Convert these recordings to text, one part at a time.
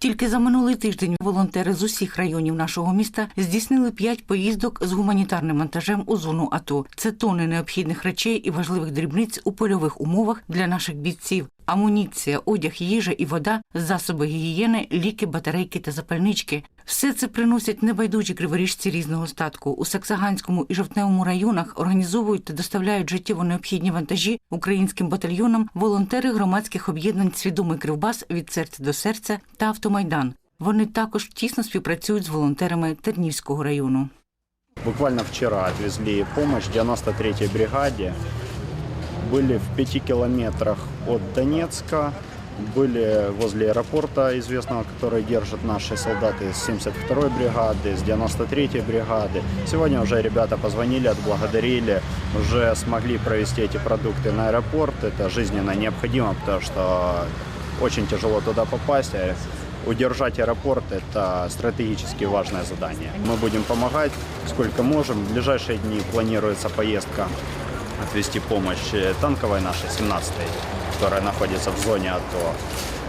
Тільки за минулий тиждень волонтери з усіх районів нашого міста здійснили п'ять поїздок з гуманітарним вантажем у зону АТО. Це тони необхідних речей і важливих дрібниць у польових умовах для наших бійців. Амуніція, одяг, їжа і вода, засоби гігієни, ліки, батарейки та запальнички. Все це приносять небайдужі криворіжці різного статку. У Саксаганському і Жовтневому районах організовують та доставляють життєво необхідні вантажі українським батальйонам волонтери громадських об'єднань Свідомий Кривбас від серця до серця та Автомайдан. Вони також тісно співпрацюють з волонтерами Тернівського району. Буквально вчера отвезли помощь 93-й бригаде. Были в пяти километрах от Донецка, были возле аэропорта известного, который держат наши солдаты с 72-й бригады, с 93-й бригады. Сегодня уже ребята позвонили, отблагодарили, уже смогли провести эти продукты на аэропорт. Это жизненно необходимо, потому что очень тяжело туда попасть. а Удержать аэропорт – это стратегически важное задание. Мы будем помогать, сколько можем. В ближайшие дни планируется поездка отвезти помощь э, танковой нашей, 17-й, которая находится в зоне АТО.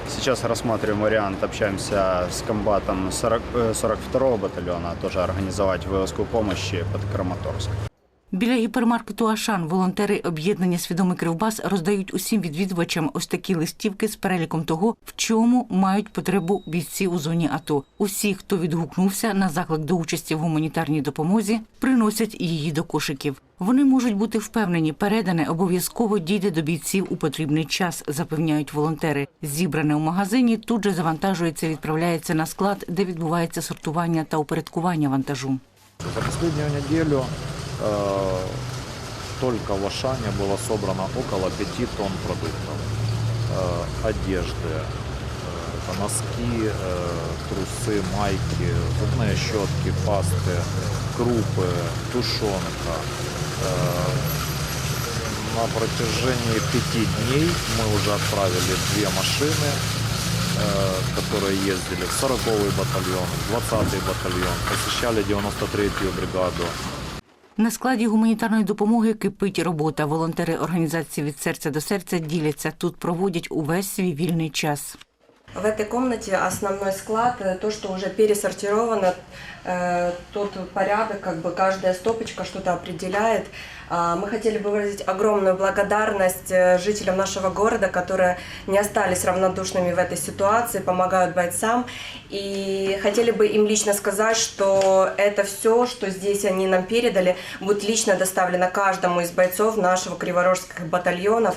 Сейчас рассматриваем вариант, общаемся с комбатом 40, э, 42-го батальона, тоже организовать вывозку помощи под Краматорск. Біля гіпермаркету Ашан волонтери об'єднання Свідомий Кривбас роздають усім відвідувачам ось такі листівки з переліком того, в чому мають потребу бійці у зоні АТО. Усі, хто відгукнувся на заклик до участі в гуманітарній допомозі, приносять її до кошиків. Вони можуть бути впевнені, передане обов'язково дійде до бійців у потрібний час, запевняють волонтери. Зібране у магазині тут же завантажується, відправляється на склад, де відбувається сортування та упорядкування вантажу. За последнюю неделю э, только в Ашане было собрано около 5 тонн продуктов. Э, одежды, э, носки, э, трусы, майки, зубные щетки, пасты, крупы, тушенка. Э, на протяжении пяти дней мы уже отправили две машины, э, которые ездили в 40-й батальон, в 20-й батальон, посещали 93-ю бригаду. На складі гуманітарної допомоги кипить робота. Волонтери організації від серця до серця діляться. Тут проводять увесь свій вільний час. В этой комнате основной склад, э, то, что уже пересортировано, э, тот порядок, как бы каждая стопочка что-то определяет. А, Мы хотели бы выразить огромную благодарность э, жителям нашего города, которые не остались равнодушными в этой ситуации, помогают бойцам. И хотели бы им лично сказать, что это все, что здесь они нам передали, будет лично доставлено каждому из бойцов нашего криворожских батальонов,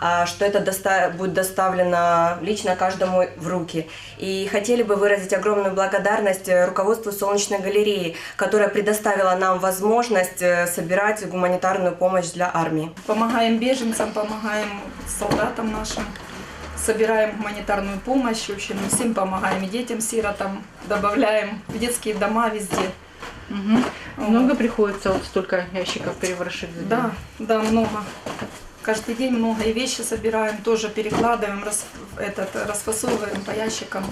а, что это доста- будет доставлено лично каждому в руки. И хотели бы выразить огромную благодарность э, руководству Солнечной галереи, которая предоставила нам возможность э, собирать гуманитарную помощь для армии. Помогаем беженцам, помогаем солдатам нашим, собираем гуманитарную помощь, в общем, всем помогаем, и детям, сиротам, добавляем в детские дома везде. Много приходится вот столько ящиков переворошить? Да, да, много. Каждый день много и вещи собираем, тоже перекладываем, рас, этот, расфасовываем по ящикам,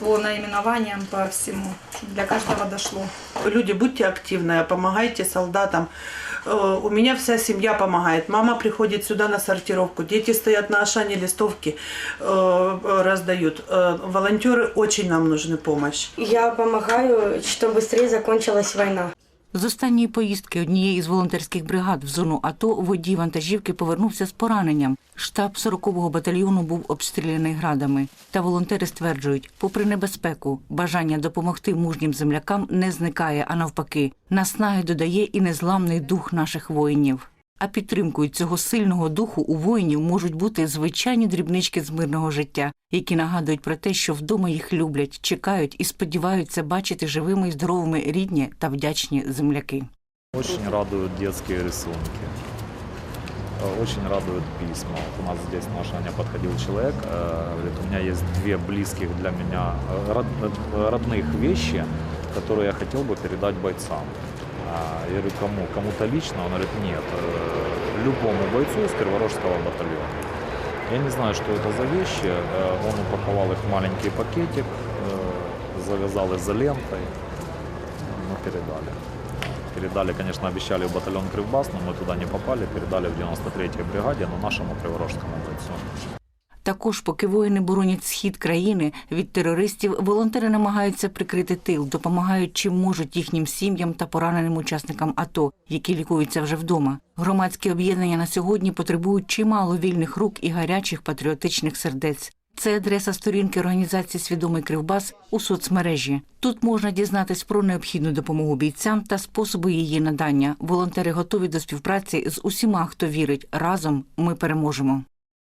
по наименованиям, по всему. чтобы Для каждого дошло. Люди, будьте активны, помогайте солдатам. Э, У меня вся семья помогает. Мама приходит сюда на сортировку. Дети стоят на Ашане, листовки э, э, раздают. Э, Волонтеры очень нам нужны помощь. Я помогаю, чтобы быстрее закончилась война. З останньої поїздки однієї з волонтерських бригад в зону АТО водій вантажівки повернувся з пораненням. Штаб 40-го батальйону був обстріляний градами. Та волонтери стверджують, попри небезпеку, бажання допомогти мужнім землякам не зникає, а навпаки, наснаги додає і незламний дух наших воїнів. А підтримкою цього сильного духу у воїнів можуть бути звичайні дрібнички з мирного життя, які нагадують про те, що вдома їх люблять, чекають і сподіваються бачити живими і здоровими рідні та вдячні земляки. Очень радуют детские рисунки. Э, Очень радуют письма. Вот у нас здесь на Ашане подходил человек, э, говорит, у меня есть две близких для меня э, род- э, родных вещи, которые я хотел бы передать бойцам. А, Я говорю, кому? Кому-то лично? Он говорит, нет, э, любому бойцу из Криворожского батальона. Я не знаю, что это за вещи. Э, Он упаковал их в маленький пакетик, э, завязал изолентой, мы передали. Передали, конечно, обещали в батальон Кривбас, но мы туда не попали. Передали в 93-й бригаде, но нашему криворожскому бойцу. Також, поки воїни боронять схід країни від терористів, волонтери намагаються прикрити тил, допомагають чим можуть їхнім сім'ям та пораненим учасникам АТО, які лікуються вже вдома. Громадські об'єднання на сьогодні потребують чимало вільних рук і гарячих патріотичних сердець. Це адреса сторінки організації Свідомий Кривбас у соцмережі. Тут можна дізнатись про необхідну допомогу бійцям та способи її надання. Волонтери готові до співпраці з усіма, хто вірить. Разом ми переможемо.